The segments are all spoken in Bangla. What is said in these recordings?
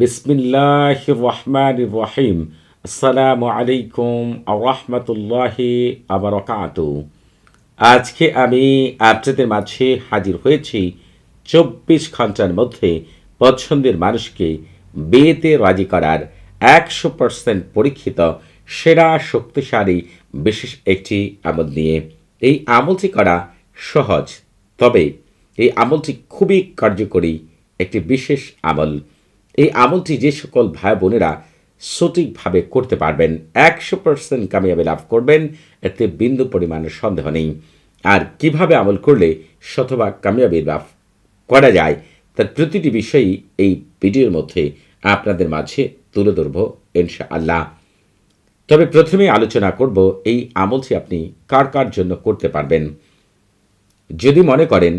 বিসমিল্লাহ রহমান রহিম। আসসালামু আলাইকুম রহমতুল্লাহি আবরকাত আজকে আমি আপনাদের মাঝে হাজির হয়েছি চব্বিশ ঘণ্টার মধ্যে পছন্দের মানুষকে বিয়েতে রাজি করার একশো পার্সেন্ট পরীক্ষিত, সেরা, শক্তিশালী, বিশেষ একটি আমল নিয়ে। এই আমলটি করা সহজ, তবে এই আমলটি খুবই কার্যকরী একটি বিশেষ আমল। এই আমলটি যে সকল ভাই বোনেরা সঠিকভাবে করতে পারবেন, একশো পার্সেন্ট কামিয়াবি লাভ করবেন, এতে বিন্দু পরিমাণের সন্দেহ নেই। আর কীভাবে আমল করলে শতভাগ কামিয়াবি লাভ করা যায়, তার প্রতিটি বিষয়ই এই ভিডিওর মধ্যে আপনাদের মাঝে তুলে ধরব ইনশা আল্লাহ তবে প্রথমে আলোচনা করব এই আমলটি আপনি কার কার জন্য করতে পারবেন। যদি মনে করেন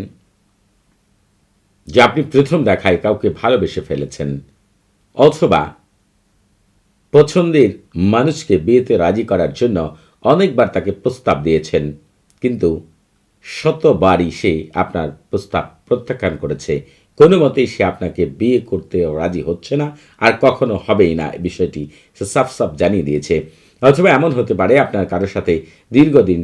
যে আপনি প্রথম দেখায় কাউকে ভালোবেসে ফেলেছেন। অথবা পছন্দের মানুষকে বিয়েতে রাজি করার জন্য অনেকবার তাকে প্রস্তাব দিয়েছেন, কিন্তু শতবারই সে আপনার প্রস্তাব প্রত্যাখ্যান করেছে। কোনো মতেই সে আপনাকে বিয়ে করতে রাজি হচ্ছে না, আর কখনো হবেই না এই বিষয়টি সে সাফ সাফ জানিয়ে দিয়েছে। অথবা এমন হতে পারে আপনার কারোর সাথে দীর্ঘদিন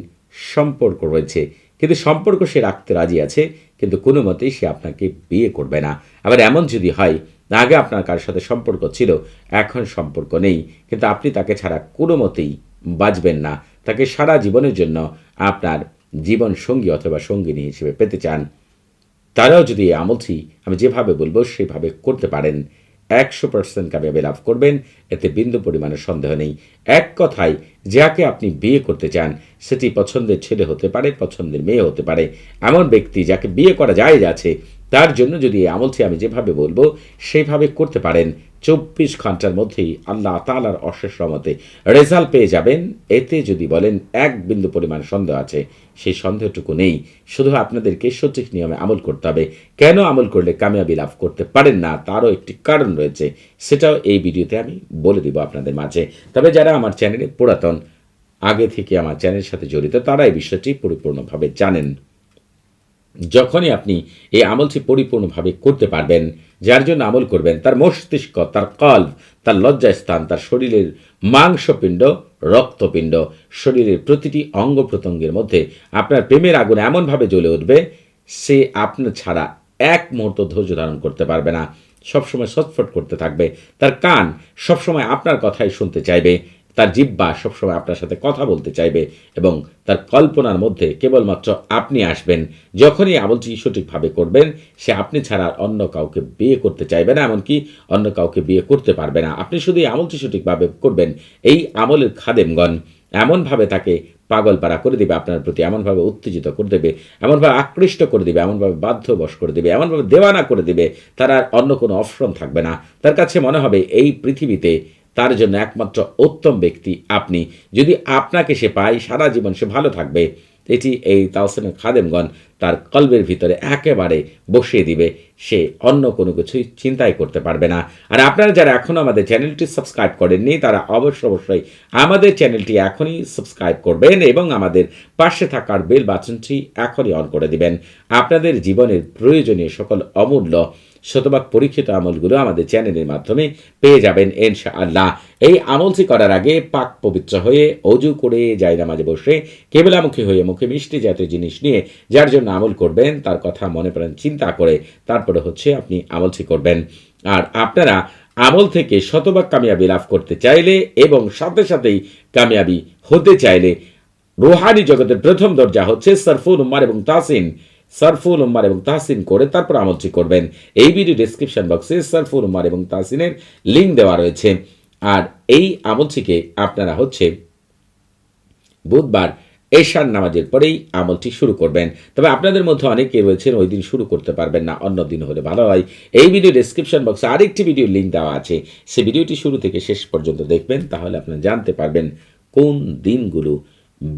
সম্পর্ক রয়েছে কিন্তু সম্পর্ক সে রাখতে রাজি আছে, কিন্তু কোনো মতেই সে আপনাকে বিয়ে করবে না। আবার এমন যদি হয়, আগে আপনার কারোর সাথে সম্পর্ক ছিল, এখন সম্পর্ক নেই, কিন্তু আপনি তাকে ছাড়া কোনো মতেই বাঁচবেন না। তাকে সারা জীবনের জন্য আপনার জীবন সঙ্গী অথবা সঙ্গিনী হিসেবে পেতে চান। তারাও যদি এই আমলটি আমি যেভাবে বলব, সেভাবে করতে পারেন। একশো পার্সেন্ট কামিয়াবি লাভ করবেন, এতে বিন্দু পরিমাণের সন্দেহ নেই। এক কথায় যাকে আপনি বিয়ে করতে চান, সেটি পছন্দের ছেলে হতে পারে, পছন্দের মেয়ে হতে পারে। এমন ব্যক্তি যাকে বিয়ে করা যায় আছে তার জন্য যদি এই আমলটি আমি যেভাবে বলব সেইভাবে করতে পারেন। চব্বিশ ঘণ্টার মধ্যেই আল্লাহ তালার অশেষ রমতে রেজাল্ট পেয়ে যাবেন। এতে যদি বলেন এক বিন্দু পরিমাণ সন্দেহ আছে সেই সন্দেহটুকু নেই। শুধু আপনাদেরকে সঠিক নিয়মে আমল করতে হবে। কেন আমল করলে কামিয়াবি লাভ করতে পারেন না, তারও একটি কারণ রয়েছে। সেটাও এই ভিডিওতে আমি বলে দিব আপনাদের মাঝে। তবে যারা আমার চ্যানেলে পুরাতন, আগে থেকে আমার চ্যানেলের সাথে জড়িত, তারা এই বিষয়টি পরিপূর্ণভাবে জানেন। যখনই আপনি এই আমলটি পরিপূর্ণভাবে করতে পারবেন, যার জন্য আমল করবেন, তার মস্তিষ্ক, তার কল্প, তার লজ্জাস্থান, তার শরীরের মাংসপিণ্ড, রক্তপিণ্ড, শরীরের প্রতিটি অঙ্গ প্রত্যঙ্গের মধ্যে আপনার প্রেমের আগুন এমনভাবে জ্বলে উঠবে, সে আপনার ছাড়া এক মুহূর্ত ধৈর্য ধারণ করতে পারবে না। সবসময় সৎফট করতে থাকবে। তার কান সবসময় আপনার কথাই শুনতে চাইবে। তার জিব্বা সবসময় আপনার সাথে কথা বলতে চাইবে এবং তার কল্পনার মধ্যে কেবলমাত্র আপনি আসবেন। যখনই আমলটি সঠিকভাবে করবেন, সে আপনি ছাড়া অন্য কাউকে বিয়ে করতে চাইবে না, এমনকি অন্য কাউকে বিয়ে করতে পারবে না। আপনি শুধু এই আমলটি সঠিকভাবে করবেন, এই আমলের খাদেমগণ এমনভাবে তাকে পাগলপাড়া করে দেবে, আপনার প্রতি এমনভাবে উত্তেজিত করে দেবে, এমনভাবে আকৃষ্ট করে দেবে, এমনভাবে বাধ্যবশ করে দেবে, এমনভাবে দেওয়ানা করে দেবে, তার আর অন্য কোনো অপশন থাকবে না। তার কাছে মনে হবে এই পৃথিবীতে তার জন্য একমাত্র উত্তম ব্যক্তি আপনি। যদি আপনাকে সে পায়, সারা জীবন সে ভালো থাকবে। এটি এই তাওসেনের খাদেমগণ তার কল্পের ভিতরে একেবারে বসিয়ে দিবে। সে অন্য কোনো কিছুই চিন্তাই করতে পারবে না। আর আপনারা যারা এখনও আমাদের চ্যানেলটি সাবস্ক্রাইব করেননি, তারা অবশ্যই অবশ্যই আমাদের চ্যানেলটি এখনই সাবস্ক্রাইব করবেন এবং আমাদের পাশে থাকার বেল বাচনটি এখনই অন করে দিবেন। আপনাদের জীবনের প্রয়োজনীয় সকল অমূল্য শতভাগ পরীক্ষিত আমলগুলো আমাদের চ্যানেলের মাধ্যমে পেয়ে যাবেন ইনশা আল্লাহ এই আমলটি করার আগে পাক পবিত্র হয়ে অজু করে জায়গা মাঝে বসে কেবলামুখী হয়ে মুখে মিষ্টি জাতীয় জিনিস নিয়ে যার জন্য আমল করবেন, তার কথা মনে প্রাণ চিন্তা করে তারপরে হচ্ছে আপনি আমলটি করবেন। আর আপনারা আমল থেকে শতভাগ কামিয়াবি লাভ করতে চাইলে এবং সাথে সাথেই কামিয়াবি হতে চাইলে, রোহানি জগতের প্রথম দরজা হচ্ছে সরফুল উম্মার এবং তাসিন সারফুল উম্মার এবং তাহসিন করে তারপর আমলটি করবেন। এই ভিডিও ডিসক্রিপশন বক্সে সারফুল উম্মার এবং তাহসিনের লিঙ্ক দেওয়া রয়েছে। আর এই আমলটিকে আপনারা হচ্ছে বুধবার এশার নামাজের পরেই আমলটি শুরু করবেন। তবে আপনাদের মধ্যে অনেকে রয়েছেন ওই দিন শুরু করতে পারবেন না, অন্য দিন হলে ভালো হয়। এই ভিডিও ডিসক্রিপশন বক্সে আরেকটি ভিডিও লিঙ্ক দেওয়া আছে। সে ভিডিওটি শুরু থেকে শেষ পর্যন্ত দেখবেন, তাহলে আপনারা জানতে পারবেন কোন দিনগুলো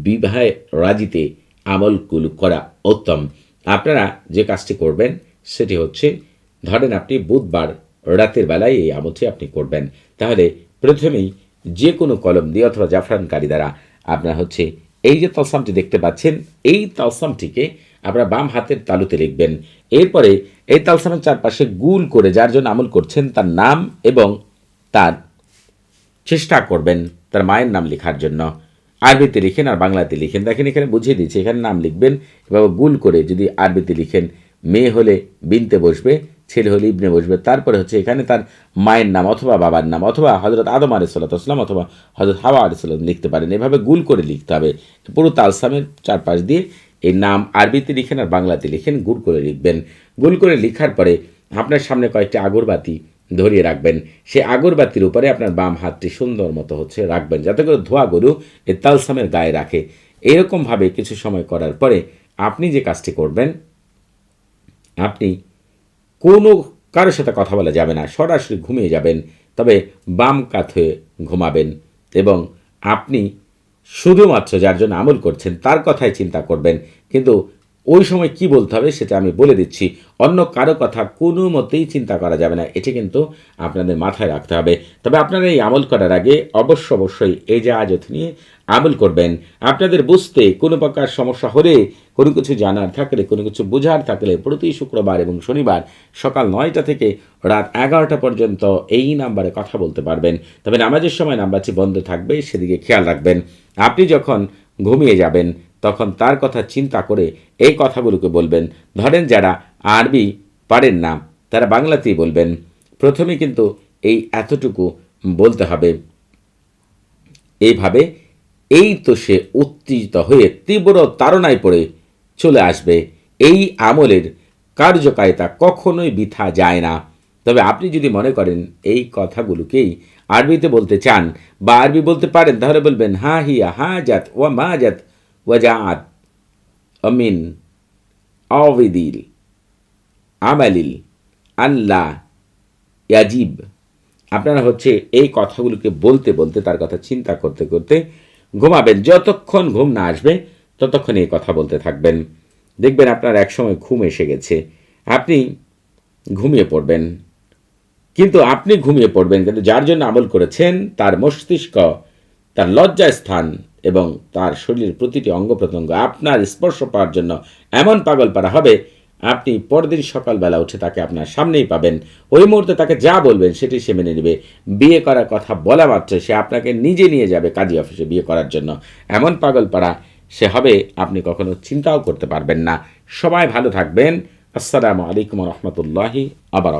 বিবাহে রাজিতে আমলগুলো করা উত্তম। আপনারা যে কাজটি করবেন, সেটি হচ্ছে, ধরেন আপনি বুধবার রাতের বেলায় এই আমলটি আপনি করবেন। তাহলে প্রথমেই যে কোনো কলম দিয়ে অথবা জাফরানকারী দ্বারা আপনার হচ্ছে এই যে তলসামটি দেখতে পাচ্ছেন, এই তলসামটিকে আপনারা বাম হাতের তালুতে লিখবেন। এরপরে এই তালসামের চারপাশে গুল করে যার জন্য আমল করছেন তার নাম এবং তার চেষ্টা করবেন, তার মায়ের নাম লেখার জন্য। আরবিতে লিখেন আর বাংলাতে লিখেন। দেখেন, এখানে বুঝিয়ে দিচ্ছি এখানে নাম লিখবেন। এভাবে গুল করে যদি আরবিতে লিখেন, মেয়ে হলে বিনতে বসবে, ছেলে হলে ইবনে বসবে, তারপরে হচ্ছে এখানে তার মায়ের নাম অথবা বাবার নাম অথবা হজরত আদম আলিসাল্লাম অথবা হজরত হাওয়া আলিসাল্লাম লিখতে পারেন। এভাবে গুল করে লিখতে হবে। পুরো তালসামের চারপাশ দিয়ে এই নাম আরবিতে লিখেন আর বাংলাতে লিখেন গুল করে লিখবেন। গুল করে লিখার পরে আপনার সামনে কয়েকটি আগরবাতি ধরিয়ে রাখবেন। সে আগরবাতির উপরে আপনার বাম হাতটি সুন্দর মতো হচ্ছে রাখবেন। যাতে করে ধোয়া গরু এই তালসামের গায়ে রাখে। এরকমভাবে কিছু সময় করার পরে আপনি যে কাজটি করবেন, আপনি কোনো কারোর সাথে কথা বলা যাবে না। সরাসরি ঘুমিয়ে যাবেন, তবে বাম কাত হয়ে ঘুমাবেন এবং আপনি শুধুমাত্র যার জন্য আমল করছেন তার কথাই চিন্তা করবেন। কিন্তু ওই সময় কি বলতে হবে সেটা আমি বলে দিচ্ছি। অন্য কারও কথা কোনো মতেই চিন্তা করা যাবে না। এটি কিন্তু আপনাদের মাথায় রাখতে হবে। তবে আপনারা এই আমল করার আগে অবশ্য অবশ্যই এই যে আজত নিয়ে আমল করবেন। আপনাদের বুঝতে কোনো প্রকার সমস্যা হলে, কোনো কিছু জানার থাকলে, কোনো কিছু বোঝার থাকলে প্রতি শুক্রবার এবং শনিবার সকাল নয়টা থেকে রাত এগারোটা পর্যন্ত এই নাম্বারে কথা বলতে পারবেন। তবে নামাজের সময় নাম্বারটি বন্ধ থাকবে, সেদিকে খেয়াল রাখবেন। আপনি যখন ঘুমিয়ে যাবেন তখন তার কথা চিন্তা করে এই কথাগুলোকে বলবেন। ধরেন যারা আরবি পারেন না, তারা বাংলাতেই বলবেন। প্রথমে কিন্তু এই এতটুকু বলতে হবে। এইভাবে এই তো সে উত্তেজিত হয়ে তীব্র তাড়নায় পড়ে চলে আসবে। এই আমলের কার্যকারিতা কখনোই বৃথা যায় না। তবে আপনি যদি মনে করেন এই কথাগুলোকেই আরবিতে বলতে চান বা আরবি বলতে পারেন, তাহলে বলবেন, হা হিয়া, হা জাত, ওয়া মা জাত। ওয়াজাআত অমিন অবিদিল আমালিল আল্লাহ ইয়াজিব আপনারা হচ্ছে এই কথাগুলোকে বলতে বলতে তার কথা চিন্তা করতে করতে ঘুমাবেন। যতক্ষণ ঘুম না আসবে, ততক্ষণ এই কথা বলতে থাকবেন। দেখবেন আপনার একসময় ঘুম এসে গেছে। আপনি ঘুমিয়ে পড়বেন। কিন্তু আপনি ঘুমিয়ে পড়বেন। কিন্তু যার জন্য আমল করেছেন, তার মস্তিষ্ক, তার লজ্জা স্থান এবং তার শরীরের প্রতিটি অঙ্গ প্রত্যঙ্গ আপনার স্পর্শ পাওয়ার জন্য এমন পাগল পারা হবে, আপনি পরদিন সকালবেলা উঠে তাকে আপনার সামনেই পাবেন। ওই মুহূর্তে তাকে যা বলবেন সেটি সে মেনে নেবে। বিয়ে করার কথা বলা মাত্র সে আপনাকে নিজে নিয়ে যাবে কাজী অফিসে বিয়ে করার জন্য। এমন পাগল পাড়া সে হবে, আপনি কখনো চিন্তাও করতে পারবেন না। সবাই ভালো থাকবেন। আসসালামু আলাইকুম রহমতুল্লাহি আবার